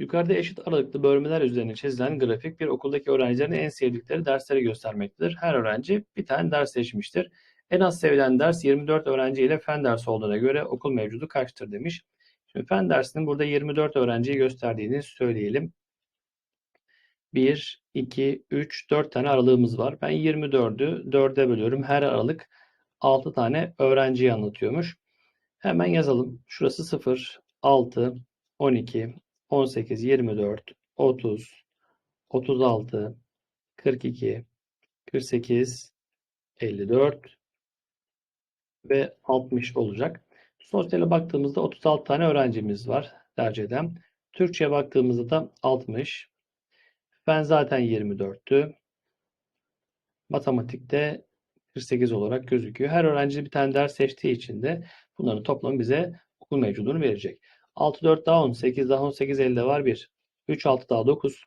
Yukarıda eşit aralıklı bölmeler üzerine çizilen grafik bir okuldaki öğrencilerin en sevdikleri dersleri göstermektedir. Her öğrenci bir tane ders seçmiştir. En az sevilen ders 24 öğrenci ile fen dersi olduğuna göre okul mevcudu kaçtır demiş. Şimdi fen dersinin burada 24 öğrenciyi gösterdiğini söyleyelim. 1, 2, 3, 4 tane aralığımız var. Ben 24'ü 4'e bölüyorum. Her aralık 6 tane öğrenciyi anlatıyormuş. Hemen yazalım. Şurası 0, 6, 12, 18, 24, 30, 36, 42, 48, 54 ve 60 olacak. Sosyale baktığımızda 36 tane öğrencimiz var tercih eden. Türkçe'ye baktığımızda da 60. Fen zaten 24'tü. Matematikte 48 olarak gözüküyor. Her öğrenci bir tane ders seçtiği için de bunların toplamı bize okul mevcudunu verecek. 6, 4 daha 10, 8 daha 18, elde var 1. 3, 6 daha 9.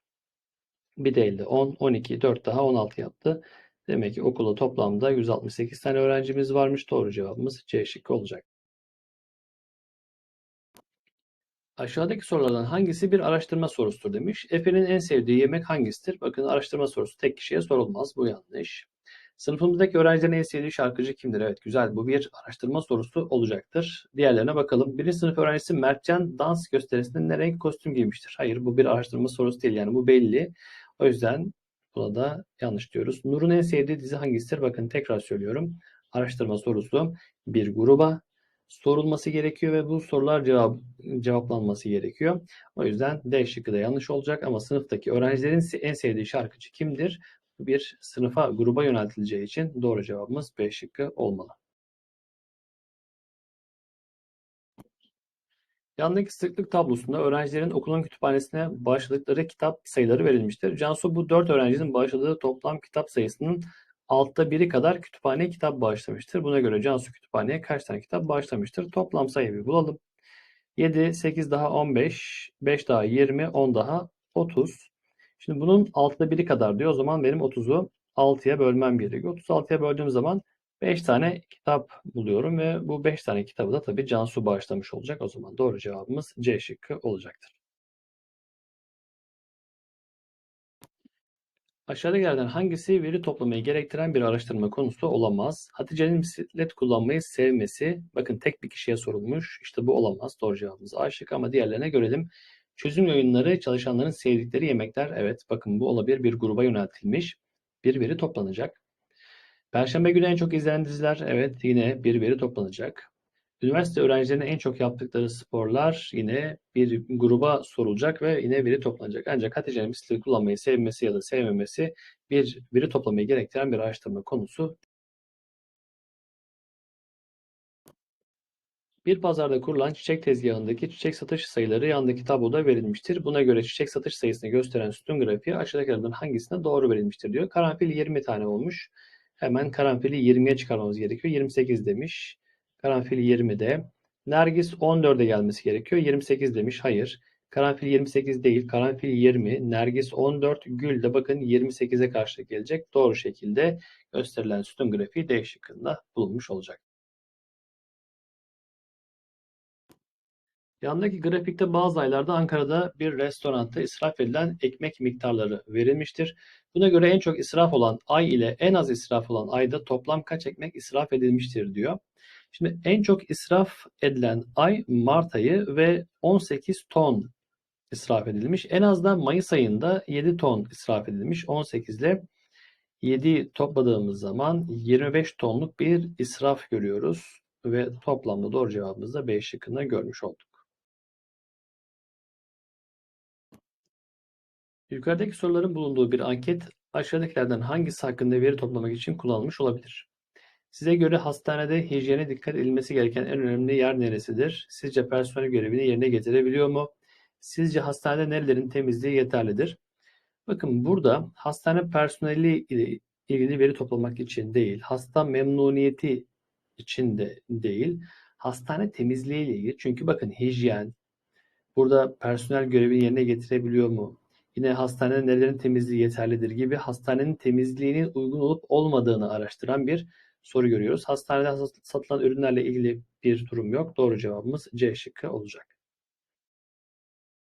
Bir de elde 10, 12, 4 daha 16 yaptı. Demek ki okulda toplamda 168 tane öğrencimiz varmış. Doğru cevabımız C şıkkı olacak. Aşağıdaki sorulardan hangisi bir araştırma sorusudur demiş. Efe'nin en sevdiği yemek hangisidir? Bakın araştırma sorusu tek kişiye sorulmaz. Bu yanlış. Sınıfımızdaki öğrencilerin en sevdiği şarkıcı kimdir? Evet güzel. Bu bir araştırma sorusu olacaktır. Diğerlerine bakalım. Birinci sınıf öğrencisi Mertcan dans gösterisinde ne renk kostüm giymiştir? Hayır bu bir araştırma sorusu değil. Yani bu belli. O yüzden buna da yanlış diyoruz. Nur'un en sevdiği dizi hangisidir? Bakın tekrar söylüyorum. Araştırma sorusu bir gruba sorulması gerekiyor ve bu sorular cevap, cevaplanması gerekiyor. O yüzden D şıkkı da yanlış olacak ama sınıftaki öğrencilerin en sevdiği şarkıcı kimdir? Bir sınıfa, gruba yöneltileceği için doğru cevabımız B şıkkı olmalı. Yandaki sıklık tablosunda öğrencilerin okulun kütüphanesine bağışladıkları kitap sayıları verilmiştir. Cansu bu 4 öğrencinin bağışladığı toplam kitap sayısının altta biri kadar kütüphaneye kitap bağışlamıştır. Buna göre Cansu kütüphaneye kaç tane kitap bağışlamıştır? Toplam sayıyı bir bulalım. 7, 8 daha 15, 5 daha 20, 10 daha 30. Şimdi bunun altta biri kadar diyor. O zaman benim 30'u 6'ya bölmem gerekiyor. 36'ya böldüğüm zaman 5 tane kitap buluyorum ve bu 5 tane kitabı da tabii Cansu bağışlamış olacak. O zaman doğru cevabımız C şıkkı olacaktır. Aşağıdakilerden hangisi veri toplamayı gerektiren bir araştırma konusu olamaz? Hatice'nin bisiklet kullanmayı sevmesi. Bakın tek bir kişiye sorulmuş. İşte bu olamaz. Doğru cevabımız A şıkkı ama diğerlerine görelim. Çözüm oyunları çalışanların sevdikleri yemekler. Evet bakın bu olabilir. Bir gruba yöneltilmiş. Bir veri toplanacak. Perşembe günü en çok izlenen diziler. Evet yine bir veri toplanacak. Üniversite öğrencilerinin en çok yaptıkları sporlar yine bir gruba sorulacak ve yine veri toplanacak. Ancak Hatice'nin bisiklet kullanmayı sevmesi ya da sevmemesi bir veri toplamayı gerektiren bir araştırma konusu. Bir pazarda kurulan çiçek tezgahındaki çiçek satış sayıları yandaki tabloda verilmiştir. Buna göre çiçek satış sayısını gösteren sütun grafiği aşağıdakilerden hangisine doğru verilmiştir diyor. Karanfil 20 tane olmuş. Hemen karanfili 20'ye çıkarmamız gerekiyor. 28 demiş. Karanfil 20'de. Nergis 14'e gelmesi gerekiyor. 28 demiş. Hayır. Karanfil 28 değil. Karanfil 20. Nergis 14. Gül de bakın 28'e karşı gelecek. Doğru şekilde gösterilen sütun grafiği D şıkkında bulunmuş olacak. Yandaki grafikte bazı aylarda Ankara'da bir restoranda israf edilen ekmek miktarları verilmiştir. Buna göre en çok israf olan ay ile en az israf olan ayda toplam kaç ekmek israf edilmiştir diyor. Şimdi en çok israf edilen ay Mart ayı ve 18 ton israf edilmiş. En az da Mayıs ayında 7 ton israf edilmiş. 18 ile 7 topladığımız zaman 25 tonluk bir israf görüyoruz. Ve toplamda doğru cevabımızı da B şıkkında görmüş olduk. Yukarıdaki soruların bulunduğu bir anket aşağıdakilerden hangisi hakkında veri toplamak için kullanılmış olabilir? Size göre hastanede hijyene dikkat edilmesi gereken en önemli yer neresidir? Sizce personel görevini yerine getirebiliyor mu? Sizce hastanede nerelerin temizliği yeterlidir? Bakın burada hastane personeli ile ilgili veri toplamak için değil, hasta memnuniyeti için de değil, hastane temizliği ile ilgili. Çünkü bakın hijyen, burada personel görevini yerine getirebiliyor mu? Yine hastanede nelerin temizliği yeterlidir gibi hastanenin temizliğinin uygun olup olmadığını araştıran bir soru görüyoruz. Hastanede satılan ürünlerle ilgili bir durum yok. Doğru cevabımız C şıkkı olacak.